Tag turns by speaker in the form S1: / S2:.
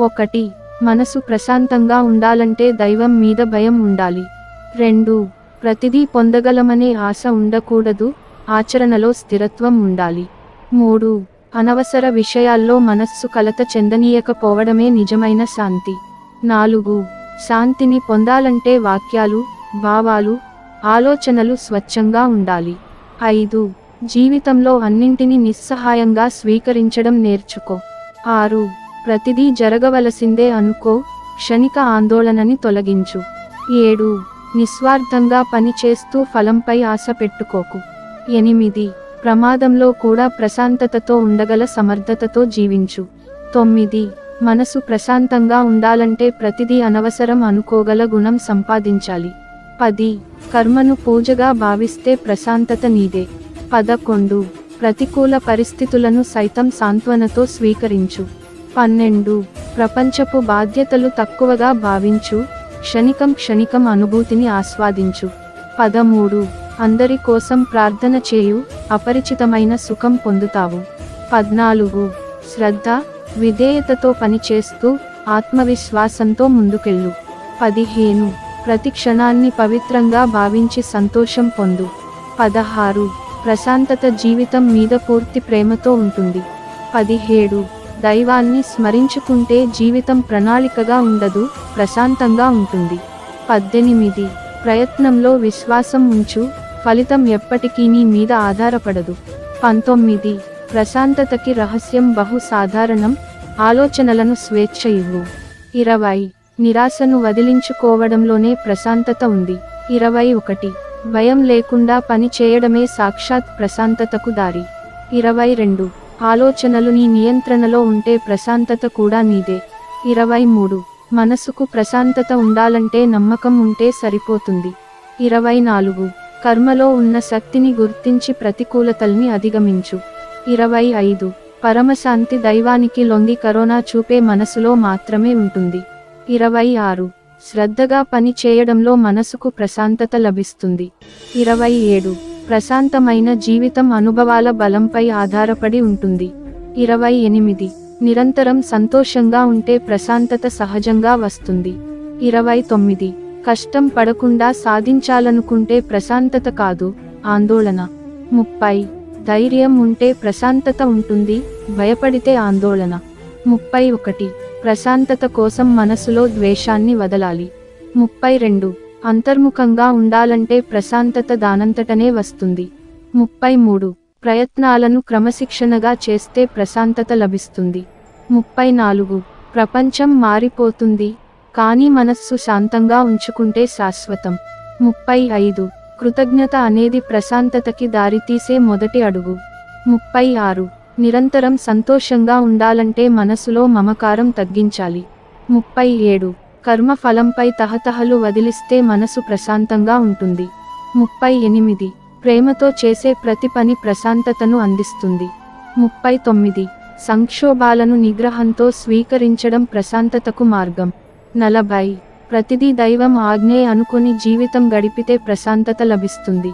S1: ఒకటి మనసు ప్రశాంతంగా ఉండాలంటే దైవం మీద భయం ఉండాలి. రెండు ప్రతిదీ పొందగలమనే ఆశ ఉండకూడదు ఆచరణలో స్థిరత్వం ఉండాలి. మూడు అనవసర విషయాల్లో మనస్సు కలత చెందనీయకపోవడమే నిజమైన శాంతి. నాలుగు శాంతిని పొందాలంటే వాక్యాలు భావాలు ఆలోచనలు స్వచ్ఛంగా ఉండాలి. ఐదు జీవితంలో అన్నింటినీ నిస్సహాయంగా స్వీకరించడం నేర్చుకో. ఆరు ప్రతిదీ జరగవలసిందే అనుకో క్షణిక ఆందోళనని తొలగించు. ఏడు నిస్వార్థంగా పనిచేస్తూ ఫలంపై ఆశ పెట్టుకోకు. ఎనిమిది ప్రమాదంలో కూడా ప్రశాంతతతో ఉండగల సమర్థతతో జీవించు. తొమ్మిది మనసు ప్రశాంతంగా ఉండాలంటే ప్రతిదీ అనవసరం అనుకోగల గుణం సంపాదించాలి. పది కర్మను పూజగా భావిస్తే ప్రశాంతత నీదే. పదకొండు ప్రతికూల పరిస్థితులను సైతం సాంత్వనతో స్వీకరించు. పన్నెండు. ప్రపంచపు బాధ్యతలు తక్కువగా భావించు క్షణికం క్షణికం అనుభూతిని ఆస్వాదించు. పదమూడు. అందరి కోసం ప్రార్థన చేయు అపరిచితమైన సుఖం పొందుతావు. పద్నాలుగు. శ్రద్ధ విధేయతతో పనిచేస్తూ ఆత్మవిశ్వాసంతో ముందుకెళ్ళు. పదిహేను. ప్రతి క్షణాన్ని పవిత్రంగా భావించి సంతోషం పొందు. పదహారు. ప్రశాంతత జీవితం మీద పూర్తి ప్రేమతో ఉంటుంది. పదిహేడు. దైవాన్ని స్మరించుకుంటే జీవితం ప్రణాళికగా ఉండదు ప్రశాంతంగా ఉంటుంది. పద్దెనిమిది. ప్రయత్నంలో విశ్వాసం ఉంచు ఫలితం ఎప్పటికీ నీ మీద ఆధారపడదు. పంతొమ్మిది. ప్రశాంతతకి రహస్యం బహు సాధారణం ఆలోచనలను స్వేచ్ఛ ఇవ్వు ఇరవై. నిరాశను వదిలించుకోవడంలోనే ప్రశాంతత ఉంది. ఇరవై ఒకటి. భయం లేకుండా పని చేయడమే సాక్షాత్ ప్రశాంతతకు దారి. ఇరవై రెండు. ఆలోచనలు నీ నియంత్రణలో ఉంటే ప్రశాంతత కూడా నీదే. ఇరవై మూడు. మనసుకు ప్రశాంతత ఉండాలంటే నమ్మకం ఉంటే సరిపోతుంది. ఇరవై నాలుగు. కర్మలో ఉన్న శక్తిని గుర్తించి ప్రతికూలతల్ని అధిగమించు. ఇరవై ఐదు. పరమశాంతి దైవానికి లొంగి కరోనా చూపే మనసులో మాత్రమే ఉంటుంది. ఇరవై ఆరు. శ్రద్ధగా పని చేయడంలో మనసుకు ప్రశాంతత లభిస్తుంది. ఇరవై ఏడు. ప్రశాంతమైన జీవితం అనుభవాల బలంపై ఆధారపడి ఉంటుంది. ఇరవై ఎనిమిది. నిరంతరం సంతోషంగా ఉంటే ప్రశాంతత సహజంగా వస్తుంది. ఇరవై తొమ్మిది. కష్టం పడకుండా సాధించాలనుకుంటే ప్రశాంతత కాదు ఆందోళన. ముప్పై. ధైర్యం ఉంటే ప్రశాంతత ఉంటుంది భయపడితే ఆందోళన. ముప్పై ఒకటి. ప్రశాంతత కోసం మనసులో ద్వేషాన్ని వదలాలి. ముప్పై రెండు. అంతర్ముఖంగా ఉండాలంటే ప్రశాంతత దానంతటనే వస్తుంది. ముప్పై మూడు. ప్రయత్నాలను క్రమశిక్షణగా చేస్తే ప్రశాంతత లభిస్తుంది. ముప్పై నాలుగు. ప్రపంచం మారిపోతుంది కానీ మనస్సు శాంతంగా ఉంచుకుంటే శాశ్వతం. ముప్పై ఐదు. కృతజ్ఞత అనేది ప్రశాంతతకి దారితీసే మొదటి అడుగు. ముప్పై ఆరు. నిరంతరం సంతోషంగా ఉండాలంటే మనసులో మమకారం తగ్గించాలి. ముప్పై ఏడు. కర్మ ఫలంపై తహతహలు వదిలిస్తే మనసు ప్రశాంతంగా ఉంటుంది. ముప్పై ఎనిమిది. ప్రేమతో చేసే ప్రతి పని ప్రశాంతతను అందిస్తుంది. ముప్పై తొమ్మిది. సంక్షోభాలను నిగ్రహంతో స్వీకరించడం ప్రశాంతతకు మార్గం. నలభై. ప్రతిదీ దైవం ఆజ్ఞే అనుకుని జీవితం గడిపితే ప్రశాంతత లభిస్తుంది.